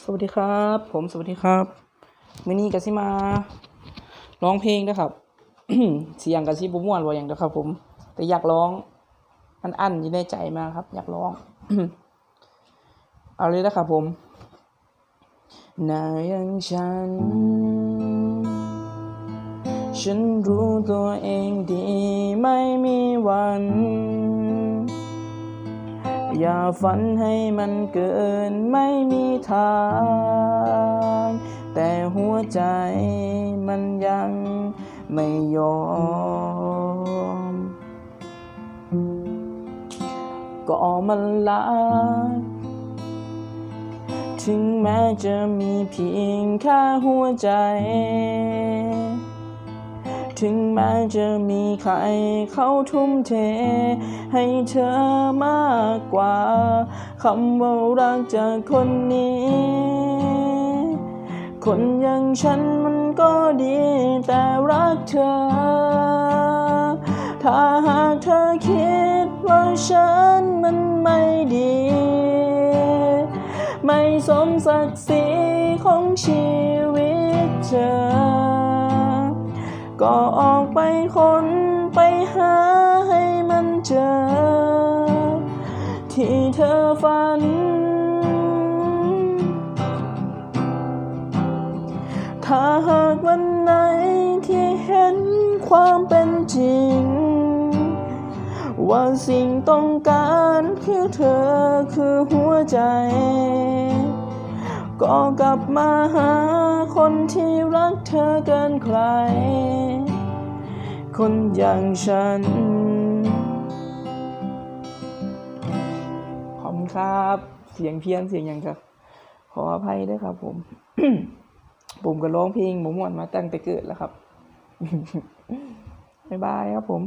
สวัสดีครับ ผมสวัสดีครับมือนี้ก็สิมาร้องเพลงนะครับเสียงก็สิบ่ม่วนบ่หยังเด้อครับ ผม แต่อยากร้องมันอันอยู่ในใจมากครับ อยากร้องเอาเลยนะครับผมนาอย่างฉัน ฉันรู้ตัวเองดีไม่มีวัน อย่าฝันให้มันเกินไม่มีทาง แต่หัวใจมันยังไม่ยอม ก็มันรักถึงแม้จะมีเพียงแค่หัวใจ ถึงแม้จะมีใครเขาทุ่มเท ให้เธอมากกว่าคำว่ารักจากคนนี้ คนอย่างฉันมันก็ดี แต่รักเธอ ถ้าหากเธอคิดว่าฉันมันไม่ดี ไม่สมศักดิ์ศรีของชีวิตเธอ ก็ออกไปคนไปหาให้มันเจอ ที่เธอฝัน ถ้าหากวันไหนที่เห็นความเป็นจริง ว่าสิ่งต้องการคือเธอคือหัวใจ ก็กลับมาหาคนที่รักเธอเกินใคร คนอย่างฉัน ขอบคุณครับ เสียงเพี้ยนเสียงยังครับ ขออภัยด้วยครับผม ผมก็ร้องเพลงหมูม่วนมาตั้งแต่เกิดแล้วครับ บ๊ายบายครับผม